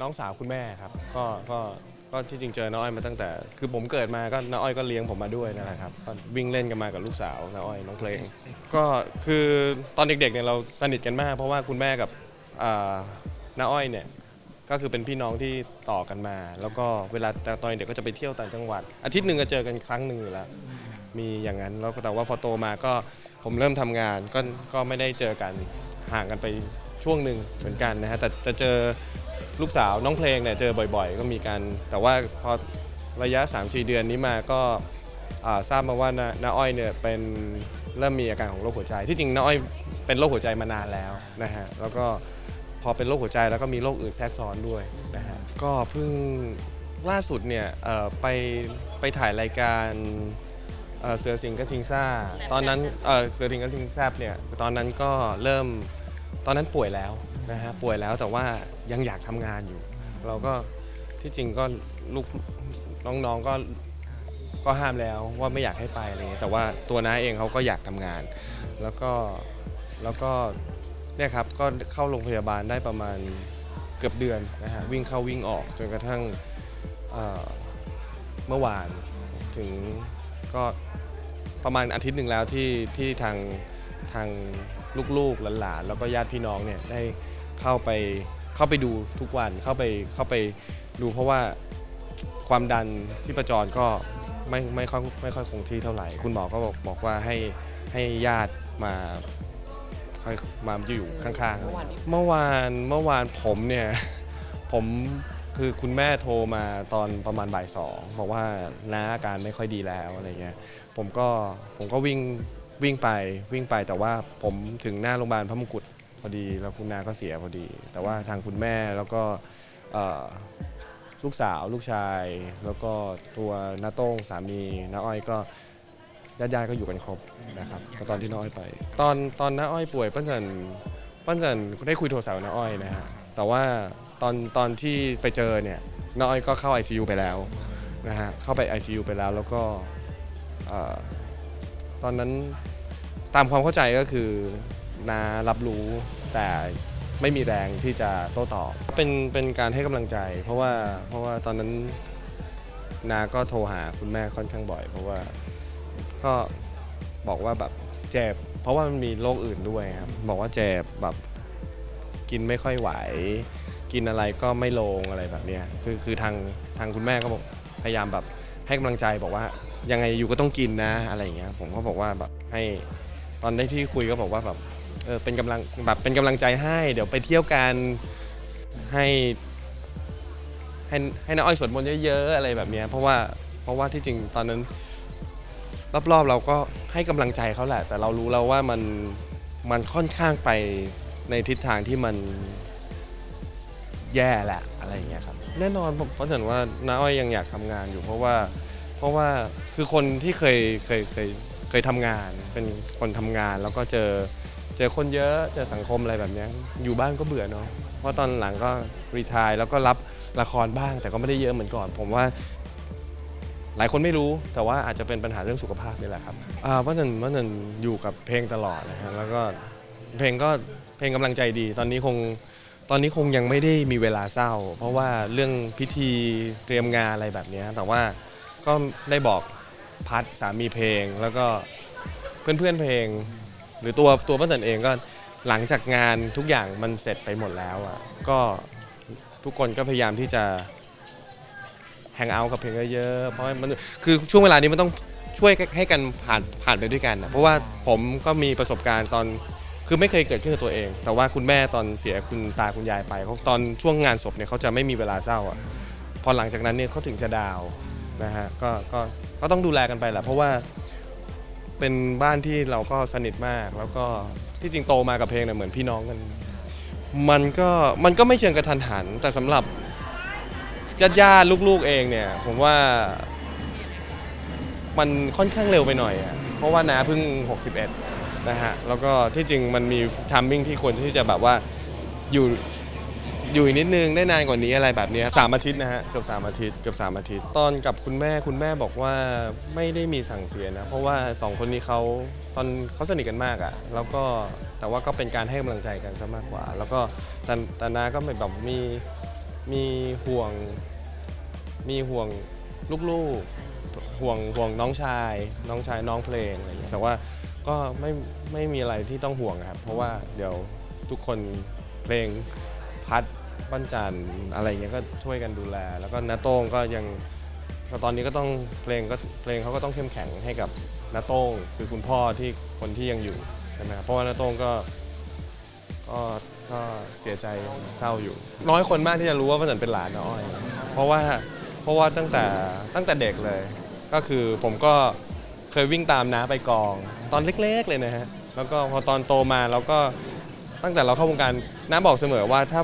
น้องสาวคุณแม่ครับก็ก็ก็ที่จริงเจอน้าอ้อยมาตั้งแต่ คือผมเกิดมาก็น้าอ้อยก็เลี้ยงผมมาด้วยนนแหละครับก็วิ่งเล่นกันมากับลูกสาวน้าอ้อยน้องเพลง ก็คือตอนเด็กๆเนี่ยเราสนิทกันมาก เพราะว่าคุณแม่กับอ่าน้าอ้อยเนี่ยก็คือเป็นพี่น้องที่ต่อกันมา แล้วก็เวลาแต่ตอนเด็กก็จะไปเที่ยวต่างจังหวัด อาทิตย์หนึ่งก็เจอกันครั้งหนึ่งอยู่แล้ว มีอย่างนั้นแล้วแต่ว่าพอโตมาก็ผมเริ่มทำงานก็ก็ไม่ได้เจอกันห่างกันไปช่วงหนึ่งเหมือนกันนะฮะแต่จะเจอ ลูกสาวน้องเพลงเนี่ยเจอบ่อยๆ ก็มีกันแต่ว่าพอระยะ 3-4 เดือนนี้มาก็อ่าทราบมาว่าน้าน้าอ้อยเนี่ยเป็นเริ่มมีอาการของโรคหัวใจ ที่จริงน้าอ้อยเป็นโรคหัวใจมานานแล้วนะฮะแล้วก็พอเป็นโรคหัวใจแล้วก็มีโรคอื่นแทรกซ้อนด้วยนะฮะก็เพิ่งล่าสุดเนี่ยเอ่อไปไปถ่ายรายการเอ่อเสือสิงห์กระทิงซ่า ตอนนั้นเอ่อเสือสิงห์กระทิงแซบเนี่ยตอนนั้นก็เริ่มตอนนั้นป่วยแล้ว นะฮะป่วยแล้วแต่ว่ายังอยากทำงานอยู่ เราก็ที่จริงก็ลูกน้องๆก็ก็ห้ามแล้วว่าไม่อยากให้ไปอะไรเงี้ยแต่ว่าตัวน้าเองเขาก็อยากทำงาน แล้วก็แล้วก็เนี่ยครับก็เข้าโรงพยาบาลได้ประมาณเกือบเดือนนะฮะวิ่งเข้าวิ่งออกจนกระทั่งเอ่อเมื่อวานถึงก็ประมาณอาทิตย์หนึ่งแล้วที่ที่ทางทางลูกๆหลานๆแล้วก็ญาติพี่น้องเนี่ยได้ เข้าไปเข้าไปดูทุกวันเข้าไปเข้าไปดูเพราะว่าความดันที่ประจรก็ไม่ไม่ค่อยไม่ค่อยคงที่เท่าไหร่ คุณหมอก็บอกบอกว่าให้ให้ญาติมาค่อยมาอยู่ข้างๆ เมื่อวานเมื่อวานผมเนี่ย ผมคือคุณแม่โทรมาตอนประมาณบ่ายสองบอกว่าน้าอาการไม่ค่อยดีแล้วอะไรเงี้ยผมก็ผมก็วิ่งวิ่งไปวิ่งไปแต่ว่าผมถึงหน้าโรงพยาบาลพระมงกุฎ พอดีแล้วคุณนาก็เสียพอดี แต่ว่าทางคุณแม่แล้วก็เอ่อลูกสาวลูกชาย แล้วก็ตัวน้าโต้งสามีน้าอ้อยก็ญาติๆก็อยู่กันครบนะครับก็ตอนที่น้าอ้อยไป ตอนตอนน้าอ้อยป่วยปั้นจันปั้นจันได้คุยโทรศัพท์กับน้าอ้อยนะฮะแต่ว่าตอนตอนที่ไปเจอเนี่ยน้าอ้อยก็เข้า ICU ไปแล้วนะฮะเข้าไป ICU ไปแล้วแล้วก็เอ่อตอนนั้นตามความเข้าใจก็คือ นารับรู้แต่ไม่มีแรงที่จะโต้ตอบ เป็นเป็นการให้กำลังใจ เพราะว่าเพราะว่าตอนนั้นนาก็โทรหาคุณแม่ค่อนข้างบ่อย เพราะว่าก็บอกว่าแบบเจ็บเพราะว่ามันมีโรคอื่นด้วยครับบอกว่าเจ็บแบบกินไม่ค่อยไหว กินอะไรก็ไม่ลงอะไรแบบเนี้ยคือคือทางทางคุณแม่ก็บอกพยายามแบบให้กำลังใจบอกว่ายังไงอยู่ก็ต้องกินนะอะไรอย่างเงี้ยผมก็บอกว่าแบบให้ตอนได้ที่คุยก็บอกว่าแบบ เออเป็นกำลังแบบเป็นกำลังใจให้ เดี๋ยวไปเที่ยวกันให้ให้ให้น้าอ้อยสวดมนต์เยอะๆอะไรแบบเนี้ยเพราะว่าเพราะว่าที่จริงตอนนั้น รอบๆเราก็ให้กำลังใจเขาแหละ แต่เรารู้แล้วว่ามันมันค่อนข้างไปในทิศทางที่มันแย่แหละอะไรอย่างเงี้ยครับแน่นอนผมเพราะฉะนั้นว่าน้าอ้อยยังอยากทำงานอยู่เพราะว่า เพราะว่าคือคนที่เคยเคยเคยเคยทำงาน เป็นคนทำงานแล้วก็เจอ จอคนเยอะเจอสังคมอะไรแบบเนี้ยอยู่บ้านก็เบื่อเนาะเพราะตอนหลังก็รีทายแล้วก็รับละครบ้าง แต่ก็ไม่ได้เยอะเหมือนก่อน ผมว่า หลายคนไม่รู้แต่ว่าอาจจะเป็นปัญหาเรื่องสุขภาพนี่แหละครับอ่าว่านันว่านันอยู่กับเพลงตลอดนะฮะแล้วก็เพลงก็เพลงกำลังใจดี ตอนนี้คงตอนนี้คงยังไม่ได้มีเวลาเศร้า เพราะว่าเรื่องพิธีเตรียมงานอะไรแบบเนี้ยแต่ว่าก็ได้บอกพัดสามีเพลงแล้วก็เพื่อนเพื่อนๆเพลง หรือตัวตัวป้าตันเองก็หลังจากงานทุกอย่างมันเสร็จไปหมดแล้วอะก็ทุกคนก็พยายามที่จะแฮงเอาท์กับเพลงเยอะๆเพราะมันคือช่วงเวลานี้มันต้องช่วยให้กันผ่านผ่านไปด้วยกันนะเพราะว่าผมก็มีประสบการณ์ตอนคือไม่เคยเกิดขึ้นกับตัวเอง แต่ว่าคุณแม่ตอนเสียคุณตาคุณยายไปเขาตอนช่วงงานศพเนี่ยเขาจะไม่มีเวลาเศร้าอะพอหลังจากนั้นเนี่ยเขาถึงจะดาวน์นะฮะก็ก็ก็ต้องดูแลกันไปแหละเพราะว่า เป็นบ้านที่เราก็สนิทมาก แล้วก็ที่จริงโตมากับเพลงเนี่ยเหมือนพี่น้องกัน มันก็มันก็ไม่เชิงกระทันหัน แต่สำหรับญาติญาติลูกๆเองเนี่ย ผมว่า มันค่อนข้างเร็วไปหน่อยอะเพราะว่าน้าเพิ่ง 61 นะฮะ แล้วก็ที่จริงมันมีทัมมิ่งที่ควรที่จะแบบว่าอยู่ อยู่อีกนิดนึงได้นานกว่านี้อะไรแบบเนี้ยสามอาทิตย์นะฮะเกือบสามอาทิตย์เกือบสามอาทิตย์ ตอนกับคุณแม่คุณแม่บอกว่าไม่ได้มีสั่งเสียนะ เพราะว่าสองคนนี้เขาตอนเขาสนิทกันมากอะ่ะแล้วก็แต่ว่าก็เป็นการให้กำลังใจกันซะมากกว่า แล้วก็แต่แต่นาก็ไม่แบบมีมีห่วง มีห่วงลูกๆ ห่วงห่วงน้องชาย น้องชายน้องเพลงอะไรอย่างเงี้ยแต่ว่าก็ไม่ไม่มีอะไรที่ต้องห่วงครับ เพราะว่าเดี๋ยวทุกคนเพลงพัด ปั้นจันอะไรเงี้ยก็ช่วยกันดูแล แล้วก็นาโต้งก็ยังตอนนี้ก็ต้องเพลงก็เพลงเขาก็ต้องเข้มแข็งให้กับนาโต้งคือคุณพ่อที่คนที่ยังอยู่ใช่ไหมครับเพราะว่านาโต้งก็ก็ก็เสียใจเศร้าอยู่ น้อยคนมากที่จะรู้ว่าป้าจันเป็นหลานน้าอ้อยเพราะว่าเพราะว่าตั้งแต่ตั้งแต่เด็กเลย ก็คือผมก็เคยวิ่งตามน้าไปกอง ตอนเล็กๆเลยนะฮะแล้วก็พอตอนโตมาเราก็ตั้งแต่เราเข้าวงการน้าบอกเสมอว่าถ้า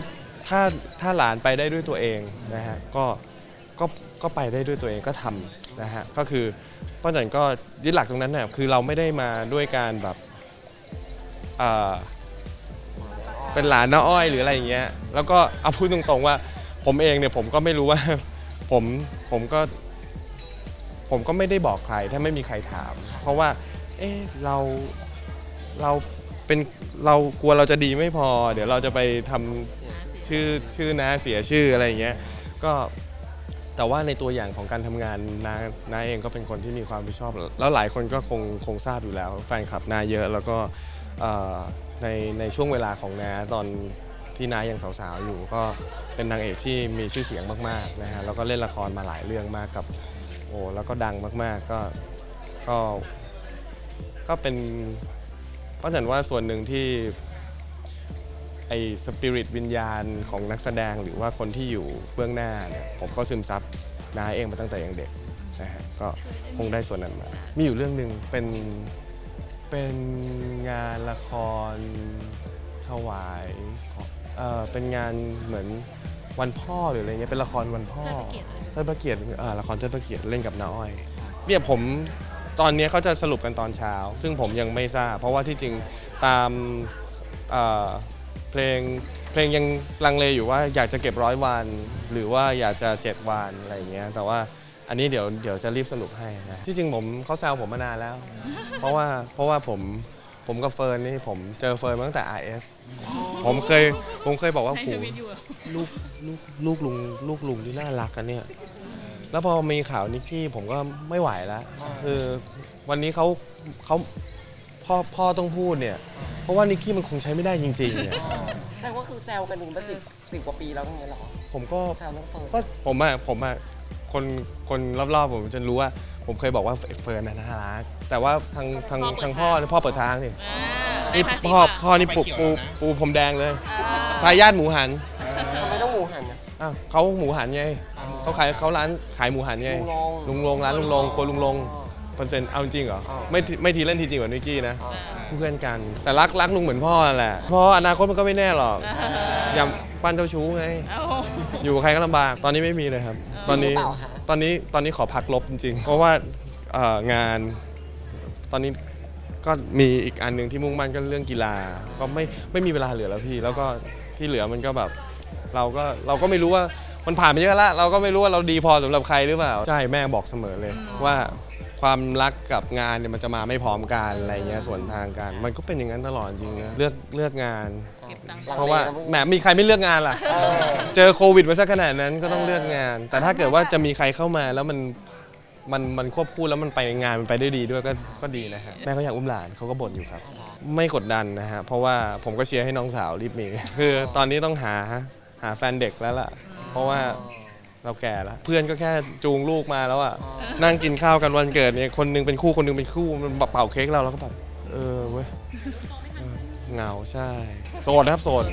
ถ้าถ้าหลานไปได้ด้วยตัวเองนะฮะก็ก็ก็ไปได้ด้วยตัวเองก็ทำนะฮะก็คือป้าจันก็ยึดหลักตรงนั้นน่ะคือเราไม่ได้มาด้วยการแบบอ่าเป็นหลานน้าอ้อยหรืออะไรอย่างเงี้ยแล้วก็เอาพูดตรงๆว่า ผมเองเนี่ยผมก็ไม่รู้ว่า ผมผมก็ ผมก็ไม่ได้บอกใครถ้าไม่มีใครถาม เพราะว่า เอ๊ะเราเราเป็นเรากลัวเราจะดีไม่พอ เดี๋ยวเราจะไปทำ ชื่อชื่อนะเสียชื่ออะไรอย่างเงี้ยก็แต่ว่าในตัวอย่างของการทำงานนานาเองก็เป็นคนที่มีความรับผิดชอบ แล้วหลายคนก็คงคงทราบอยู่แล้ว แฟนคลับนาเยอะแล้วก็เอ่อในในช่วงเวลาของนาตอนที่นายังสาวๆอยู่ ก็เป็นนางเอกที่มีชื่อเสียงมากๆนะฮะแล้วก็เล่นละครมาหลายเรื่องมากกับโอ้แล้วก็ดังมากๆก็ก็ก็เป็นป้าจันว่าส่วนหนึ่งที่ ไอ้สปิริตวิญญาณของนักแสดงหรือว่าคนที่อยู่เบื้องหน้าเนี่ยผมก็ซึมซับนาเองมาตั้งแต่ยังเด็กนะฮะก็คงได้ส่วนนั้นมา มีอยู่เรื่องหนึ่งเป็นเป็นงานละครถวายของเออเป็นงานเหมือนวันพ่อหรืออะไรเงี้ยเป็นละครวันพ่อเทิดพระเกียรติอะไรเทิดพระเกียรติเอ่อละครเทิดพระเกียรติเล่นกับน้าอ้อยเนี่ยผมตอนนี้เขาจะสรุปกันตอนเช้า ซึ่งผมยังไม่ทราบ เพราะว่าที่จริงตาม เอ่อเพลงเพลงยังลังเลอยู่ว่าอยากจะเก็บร้อยวัน หรือว่าอยากจะเจ็ดวันอะไรอย่างเงี้ยแต่ว่าอันนี้เดี๋ยวเดี๋ยวจะรีบสรุปให้นะที่จริงผมเขาแซวผมมานานแล้ว เพราะว่าเพราะว่าผมผมกับเฟิร์นนี่ผมเจอเฟิร์นมาตั้งแต่ RS ผมเคยผมเคยบอกว่าให้โหทวิตอยู่อะลูกลูกลูกลุงลูกลุงที่น่ารักกันเนี่ยแล้วพอมีข่าวนิกกี้ผมก็ไม่ไหวแล้วคือวันนี้เขาเขาพ่อพ่อต้องพูดเนี่ย เพราะว่านิกกี้มันคงใช้ไม่ได้จริงๆเนี่ยแสดงว่าคือแซวกันถึงมาสิบสิบกว่าปีแล้วอย่างเงี้ยเหรอผมก็ แซวน้องเฟิร์นก็ผมอะผมอะคนคนรอบๆผมจะรู้ว่า ผมเคยบอกว่าเฟิร์นน่ะน่ารักแต่ว่าทางทางทางพ่อเนี่ยพ่อเปิดทางนี่อ่านี่ได้ภาษีพ่อมาพ่อนี่ปูปูปูผมแดงเลยอ่าทายาทหมูหันทำไมต้องหมูหันนะ อ้าวเขาหมูหันไงเขาขายเขาร้านขายหมูหันไงลุงลง ลุงลงร้านลุงลงครัวลุงลง เปอร์เซ็นต์เอาจริงเหรออ๋อไม่ทีไม่ทีเล่นทีจริงเหมือนนิกกี้นะอ๋อเพื่อนกัน แต่รักรักลุงเหมือนพ่อแหละ เพราะอนาคตมันก็ไม่แน่หรอกอ่าอย่าปั้นเจ้าชู้ไง เอ้าอยู่กับใครก็ลำบาก ตอนนี้ไม่มีเลยครับ ตอนนี้จริงหรือเปล่าคะ ตอนนี้ ตอนนี้ขอพักลบจริงๆ เพราะว่าเอ่องาน ตอนนี้ก็มีอีกอันหนึ่งที่มุ่งมั่นก็เรื่องกีฬา ก็ไม่ไม่มีเวลาเหลือแล้วพี่ แล้วก็ที่เหลือมันก็แบบ เราก็เราก็ไม่รู้ว่ามันผ่านไปเยอะแล้วเราก็ไม่รู้ว่าเราดีพอสำหรับใครหรือเปล่า ใช่แม่บอกเสมอเลยว่า ความรักกับงานเนี่ยมันจะมาไม่พร้อมกันอะไรเงี้ยส่วนทางกัน มันก็เป็นอย่างนั้นตลอดจริงนะเลือกเลือกงานเก็บตังค์เพราะว่าแหมมีใครไม่เลือกงานล่ะเออเจอโควิดมาสักขนาดนั้นก็ต้องเลือกงาน แต่ถ้าเกิดว่าจะมีใครเข้ามาแล้วมันมันมันควบคู่แล้วมันไปงานมันไปได้ดีด้วยก็ก็ดีนะฮะแม่ก็อยากอุ้มหลานเขาก็บ่นอยู่ครับ ไม่กดดันนะฮะเพราะว่าผมก็เชียร์ให้น้องสาวรีบมี คือตอนนี้ต้องหาหาแฟนเด็กแล้วล่ะ เพราะว่า เราแก่แล้วเพื่อนก็แค่จูงลูกมาแล้วอะนั่งกินข้าวกันวันเกิดเนี่ยคนหนึงเป็นคู่คนหนึงเป็นคู่มันเป่าเค้กเราแล้วก็แบบเออเว้ยเออเหงาใช่ โสดนะครับโสด